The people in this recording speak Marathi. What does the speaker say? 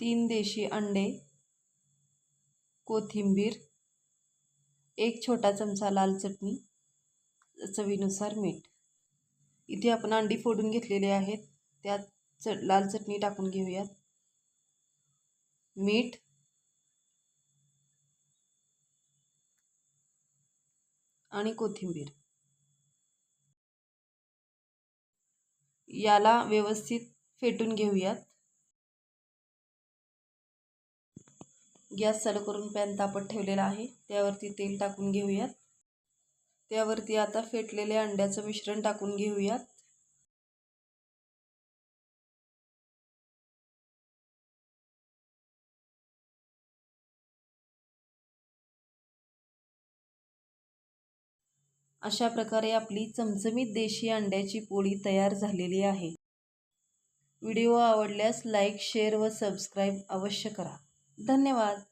तीन देशी अंडे कोथिंबीर एक छोटा चमचा लाल चटणी चवीनुसार मीठ. इथे आपण अंडी फोडून घेतलेली आहेत. त्यात च लाल चटणी टाकून घेऊयात. मीठ आणि कोथिंबीर. याला व्यवस्थित फेटून घेऊयात. गॅस चालू करून पॅन तापत ठेवलेला आहे. त्यावरती तेल टाकून घेऊयात. त्यावरती आता फेटलेले अंड्याचं मिश्रण टाकून घेऊयात. अशा प्रकारे आपली चमचमीत देशी अंड्याची पोळी तयार झालेली आहे. व्हिडिओ आवडल्यास लाईक शेअर व सबस्क्राईब अवश्य करा. धन्यवाद.